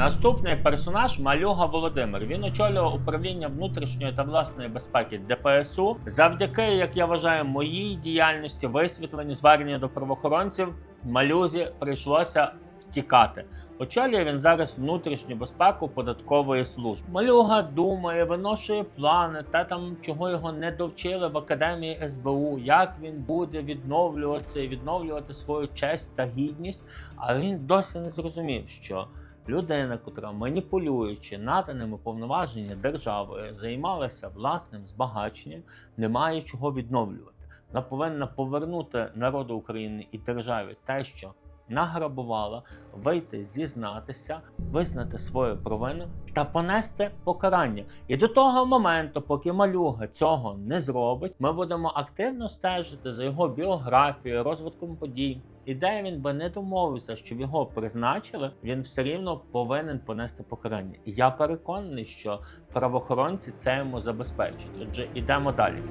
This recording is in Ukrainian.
Наступний персонаж Малюга Володимир. Він очолював управління внутрішньої та власної безпеки ДПСУ. Завдяки, як я вважаю, моїй діяльності, висвітленню звернення до правоохоронців, малюзі прийшлося втікати. Очолює він зараз внутрішню безпеку податкової служби. Малюга думає, виношує плани, та там чого його не довчили в академії СБУ, як він буде відновлюватися і відновлювати свою честь та гідність. А він досі не зрозумів, що людина, котра маніпулюючи наданими повноваження державою, займалася власним збагаченням, не має чого відновлювати. Вона повинна повернути народу України і державі те, що награбувала, вийти, зізнатися, визнати свою провину та понести покарання. І до того моменту, поки малюга цього не зробить, ми будемо активно стежити за його біографією, розвитком подій. І де він би не домовився, щоб його призначили, він все рівно повинен понести покарання. І я переконаний, що правоохоронці це йому забезпечать. Отже, ідемо далі.